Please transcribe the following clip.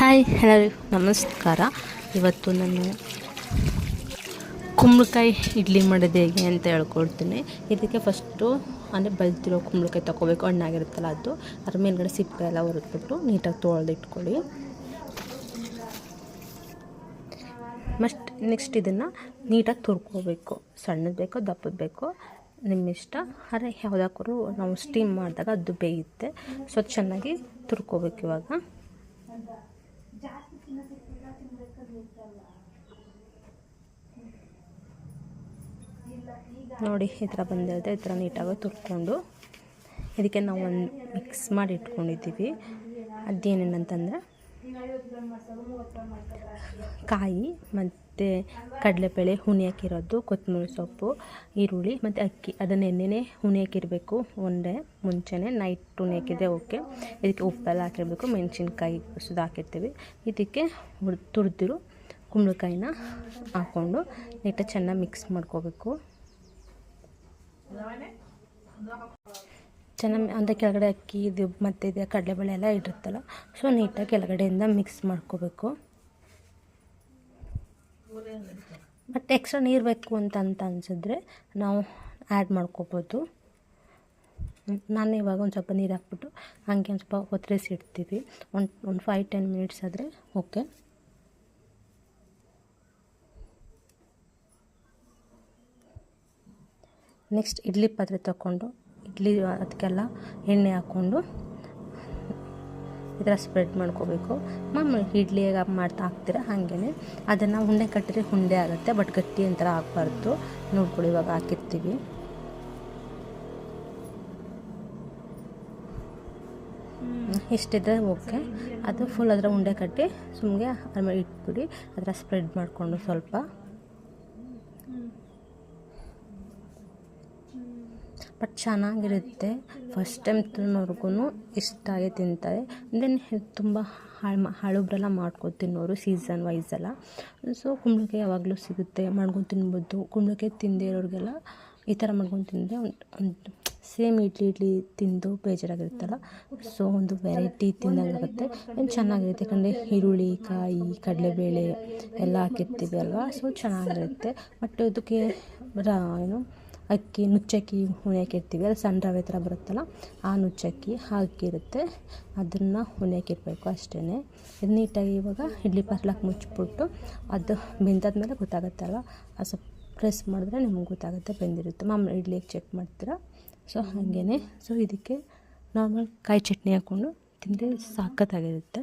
Hi ಎಲ್ಲರಿಗೂ ನಮಸ್ಕಾರ. ಇವತ್ತು ನಾನು ಕುಂಬಳಕಾಯಿ ಇಡ್ಲಿ ಮಾಡೋದು ಹೇಗೆ ಅಂತ ಹೇಳ್ಕೊಡ್ತೀನಿ. ಇದಕ್ಕೆ ಫಸ್ಟು ಅಂದರೆ ಬಲ್ತಿರೋ ಕುಂಬಳಕಾಯಿ ತೊಗೋಬೇಕು ಹಣ್ಣಾಗಿರುತ್ತಲ್ಲ ಅದು. ಅದ್ರ ಮೇಲ್ಗಡೆ ಸಿಪ್ಪೆ ಎಲ್ಲ ಹೊರದ್ಬಿಟ್ಟು ನೀಟಾಗಿ ತೊಳೆದು ಇಟ್ಕೊಳ್ಳಿ. ಮಸ್ಟ್ ನೆಕ್ಸ್ಟ್ ಇದನ್ನು ನೀಟಾಗಿ ತುರ್ಕೋಬೇಕು. ಸಣ್ಣದು ಬೇಕೋ ದಪ್ಪದ ಬೇಕೋ ನಿಮ್ಮ ಇಷ್ಟ. ಆದರೆ ಯಾವುದಾದ್ರೂ ನಾವು ಸ್ಟೀಮ್ ಮಾಡಿದಾಗ ಅದು ಬೇಯುತ್ತೆ. ಸೊ ಚೆನ್ನಾಗಿ ತುರ್ಕೋಬೇಕು ಇವಾಗ. ನೋಡಿ, ಈ ಥರ ಬಂದಿರುತ್ತೆ. ಈ ಥರ ನೀಟಾಗಿ ತುರ್ಕೊಂಡು ಇದಕ್ಕೆ ನಾವು ಒಂದು ಮಿಕ್ಸ್ ಮಾಡಿ ಇಟ್ಕೊಂಡಿದ್ದೀವಿ. ಅದೇನೇನಂತಂದರೆ ಕಾಯಿ ಮತ್ತು ಕಡಲೆಬೇಳೆ, ಹುಣಿ ಹಾಕಿರೋದು, ಕೊತ್ತಂಬರಿ ಸೊಪ್ಪು, ಈರುಳ್ಳಿ ಮತ್ತು ಅಕ್ಕಿ. ಅದನ್ನು ಎಣ್ಣೆನೇ ಹುಣಿ ಹಾಕಿರಬೇಕು. ಒಂದೇ ಮುಂಚೆನೇ ನೈಟ್ ಹುಣಿ ಹಾಕಿದ್ರೆ ಓಕೆ ಇದಕ್ಕೆ ಉಪ್ಪೆಲ್ಲ ಹಾಕಿರಬೇಕು. ಮೆಣಸಿನ್ಕಾಯಿ ಸುದು ಹಾಕಿರ್ತೀವಿ. ಇದಕ್ಕೆ ತುರಿದಿರೋ ಕುಂಬಳಕಾಯಿನ ಹಾಕ್ಕೊಂಡು ನೀಟಾಗಿ ಚೆನ್ನಾಗಿ ಮಿಕ್ಸ್ ಮಾಡ್ಕೋಬೇಕು. ಚೆನ್ನಾಗಿ ಅಂದರೆ ಕೆಳಗಡೆ ಅಕ್ಕಿ, ಇದು ಮತ್ತು ಇದು ಕಡಲೆಬೇಳೆ ಎಲ್ಲ ಇಟ್ಟಿರ್ತಲ್ಲ ಸೊ ನೀಟಾಗಿ ಕೆಳಗಡೆಯಿಂದ ಮಿಕ್ಸ್ ಮಾಡ್ಕೋಬೇಕು. ಮತ್ತು ಎಕ್ಸ್ಟ್ರಾ ನೀರು ಬೇಕು ಅಂತ ಅಂತ ಅನಿಸಿದ್ರೆ ನಾವು ಆ್ಯಡ್ ಮಾಡ್ಕೋಬೋದು. ನಾನು ಇವಾಗ ಒಂದು ಸ್ವಲ್ಪ ನೀರು ಹಾಕ್ಬಿಟ್ಟು ಹಂಗೆ ಒಂದು ಸ್ವಲ್ಪ ಒತ್ತರಿಸಿ ಇಡ್ತೀವಿ ಒಂದು ಒಂದು ಫೈವ್ ಟೆನ್ ಮಿನಿಟ್ಸ್ ಆದರೆ ಓಕೆ ನೆಕ್ಸ್ಟ್ ಇಡ್ಲಿ ಪಾತ್ರೆ ತಗೊಂಡು ಇಡ್ಲಿ ಅದಕ್ಕೆಲ್ಲ ಎಣ್ಣೆ ಹಾಕ್ಕೊಂಡು ಈ ಸ್ಪ್ರೆಡ್ ಮಾಡ್ಕೋಬೇಕು. ಮಾಮೂಲಿ ಹೇಗೆ ಮಾಡ್ತಾ ಹಾಕ್ತೀರ ಹಾಗೇ ಅದನ್ನು ಉಂಡೆ ಕಟ್ಟಿದ್ರೆ ಉಂಡೆ ಆಗುತ್ತೆ ಬಟ್ ಗಟ್ಟಿ ಒಂಥರ ಹಾಕ್ಬಾರ್ದು ನೋಡ್ಕೊಳ್ಳಿ, ಇವಾಗ ಹಾಕಿರ್ತೀವಿ. ಇಷ್ಟಿದ್ರೆ ಓಕೆ. ಅದು ಫುಲ್ ಅದರ ಉಂಡೆ ಕಟ್ಟಿ ಸುಮ್ಮನೆ ಅದ್ರ ಮೇಲೆ ಇಟ್ಬಿಡಿ, ಅದರ ಸ್ಪ್ರೆಡ್ ಮಾಡಿಕೊಂಡು ಸ್ವಲ್ಪ. ಬಟ್ ಚೆನ್ನಾಗಿರುತ್ತೆ. ಫಸ್ಟ್ ಟೈಮ್ ತಿನ್ನೋರ್ಗು ಇಷ್ಟ ಆಗಿ ತಿಂತಾರೆ. ದೆನ್ ತುಂಬ ಹಾಳು ಹಳುಬ್ರೆಲ್ಲ ಮಾಡ್ಕೊಂಡು ತಿನ್ನೋರು ಸೀಸನ್ ವೈಸ್ ಎಲ್ಲ. ಸೊ ಕುಂಬಳಕಾಯಿ ಯಾವಾಗಲೂ ಸಿಗುತ್ತೆ. ಮಾಡ್ಕೊಂಡು ತಿನ್ಬೋದು. ಕುಂಬಳಕಾಯಿ ತಿಂದೇ ಇರೋರಿಗೆಲ್ಲ ಈ ಥರ ಮಾಡ್ಕೊಂಡು ತಿಂದರೆ ಒಂದು ಸೇಮ್ ಇಡ್ಲಿ ಇಡ್ಲಿ ತಿಂದು ಬೇಜಾರಾಗಿರುತ್ತಲ್ಲ. ಸೊ ಒಂದು ವೆರೈಟಿ ಏನು ಚೆನ್ನಾಗಿರುತ್ತೆ. ಯಾಕಂದರೆ ಈರುಳ್ಳಿ, ಕಾಯಿ, ಕಡಲೆಬೇಳೆ ಎಲ್ಲ ಹಾಕಿರ್ತೀವಿ ಅಲ್ವಾ? ಸೊ ಚೆನ್ನಾಗಿರುತ್ತೆ. ಬಟ್ ಇದಕ್ಕೆ ರಾ, ಏನು ಅಕ್ಕಿ ನುಚ್ಚಕ್ಕಿ ಹುಣಿಯಾಕಿರ್ತೀವಿ ಅದು ಸಣ್ಣ ರವೆ ಥರ ಬರುತ್ತಲ್ಲ, ಆ ನುಚ್ಚಕ್ಕಿ ಹಾಕಿರುತ್ತೆ ಅದನ್ನು ಹುಳಿ ಹಾಕಿರಬೇಕು ಅಷ್ಟೇ ಇದು ನೀಟಾಗಿ ಇವಾಗ ಇಡ್ಲಿ ಪಾತ್ರೆಗೆ ಮುಚ್ಚಿಬಿಟ್ಟು ಅದು ಬೆಂದಾದ್ಮೇಲೆ ಗೊತ್ತಾಗುತ್ತಲ್ಲ ಆ ಸ್ವಲ್ಪ ಪ್ರೆಸ್ ಮಾಡಿದ್ರೆ ನಿಮ್ಗೆ ಗೊತ್ತಾಗುತ್ತೆ, ಬೆಂದಿರುತ್ತೆ. ಮಾಮೂಲಿ ಇಡ್ಲಿಗೆ ಚೆಕ್ ಮಾಡ್ತೀರಾ? ಸೊ ಹಾಗೇ ಸೊ ಇದಕ್ಕೆ ನಾರ್ಮಲ್ ಕಾಯಿ ಚಟ್ನಿ ಹಾಕ್ಕೊಂಡು ತಿಂದರೆ ಸಾಕತ್ತಾಗಿರುತ್ತೆ.